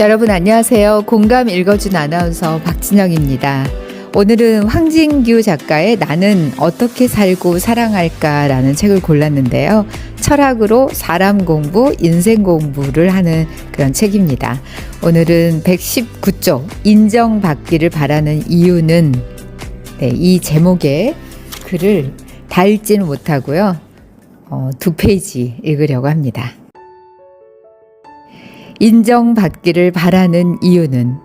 여러분 안녕하세요. 공감 읽어준 아나운서 박진영입니다. 오늘은 황진규 작가의 나는 어떻게 살고 사랑할까라는 책을 골랐는데요. 철학으로 사람 공부, 인생 공부를 하는 그런 책입니다. 오늘은 119쪽 인정받기를 바라는 이유는 네, 이 제목의 글을 다 읽지는 못하고요. 어, 두 페이지 읽으려고 합니다. 인정받기를 바라는 이유는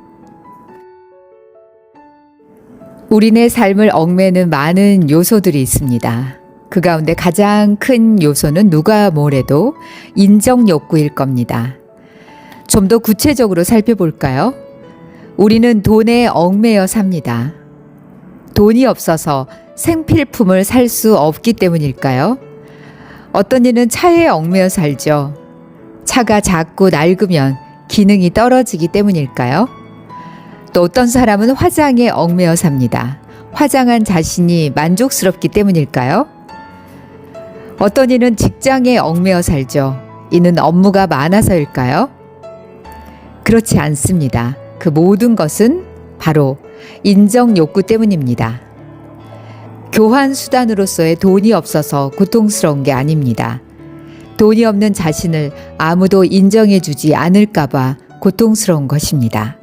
우리네 삶을 얽매는 많은 요소들이 있습니다. 그 가운데 가장 큰 요소는 누가 뭐래도 인정 욕구일 겁니다. 좀 더 구체적으로 살펴볼까요? 우리는 돈에 얽매여 삽니다. 돈이 없어서 생필품을 살 수 없기 때문일까요? 어떤 이는 차에 얽매여 살죠. 차가 작고 낡으면 기능이 떨어지기 때문일까요? 또 어떤 사람은 화장에 얽매여 삽니다. 화장한 자신이 만족스럽기 때문일까요? 어떤 이는 직장에 얽매여 살죠. 이는 업무가 많아서일까요? 그렇지 않습니다. 그 모든 것은 바로 인정 욕구 때문입니다. 교환 수단으로서의 돈이 없어서 고통스러운 게 아닙니다. 돈이 없는 자신을 아무도 인정해주지 않을까봐 고통스러운 것입니다.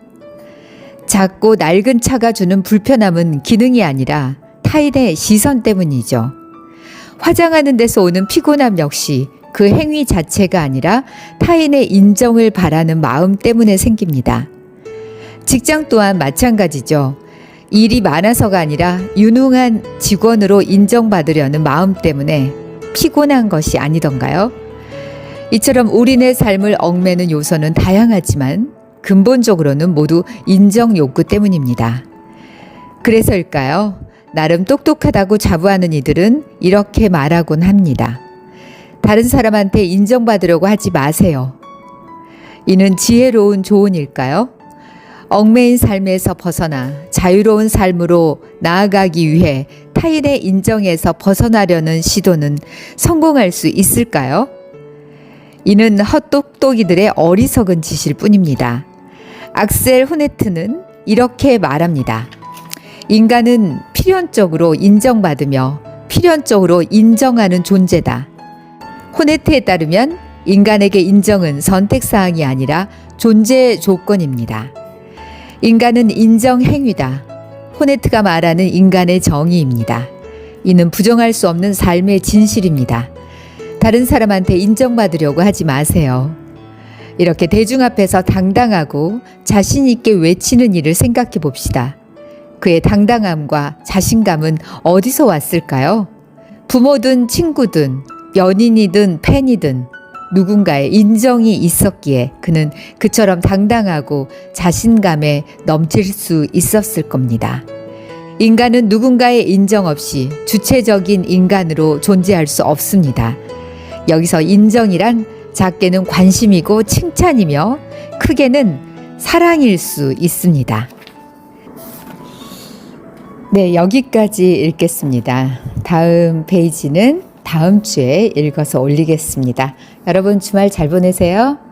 작고 낡은 차가 주는 불편함은 기능이 아니라 타인의 시선 때문이죠. 화장하는 데서 오는 피곤함 역시 그 행위 자체가 아니라 타인의 인정을 바라는 마음 때문에 생깁니다. 직장 또한 마찬가지죠. 일이 많아서가 아니라 유능한 직원으로 인정받으려는 마음 때문에 피곤한 것이 아니던가요? 이처럼 우리네 삶을 얽매는 요소는 다양하지만 근본적으로는 모두 인정 욕구 때문입니다. 그래서일까요? 나름 똑똑하다고 자부하는 이들은 이렇게 말하곤 합니다. 다른 사람한테 인정받으려고 하지 마세요. 이는 지혜로운 조언일까요? 얽매인 삶에서 벗어나 자유로운 삶으로 나아가기 위해 타인의 인정에서 벗어나려는 시도는 성공할 수 있을까요? 이는 헛똑똑이들의 어리석은 짓일 뿐입니다. 악셀 후네트는 이렇게 말합니다. 인간은 필연적으로 인정받으며 필연적으로 인정하는 존재다. 호네트에 따르면 인간에게 인정은 선택사항이 아니라 존재 조건입니다. 인간은 인정 행위다. 호네트가 말하는 인간의 정의입니다. 이는 부정할 수 없는 삶의 진실입니다. 다른 사람한테 인정받으려고 하지 마세요. 이렇게 대중 앞에서 당당하고 자신있게 외치는 일을 생각해 봅시다. 그의 당당함과 자신감은 어디서 왔을까요? 부모든 친구든 연인이든 팬이든 누군가의 인정이 있었기에 그는 그처럼 당당하고 자신감에 넘칠 수 있었을 겁니다. 인간은 누군가의 인정 없이 주체적인 인간으로 존재할 수 없습니다. 여기서 인정이란 작게는 관심이고 칭찬이며 크게는 사랑일 수 있습니다. 네, 여기까지 읽겠습니다. 다음 페이지는 다음 주에 읽어서 올리겠습니다. 여러분 주말 잘 보내세요.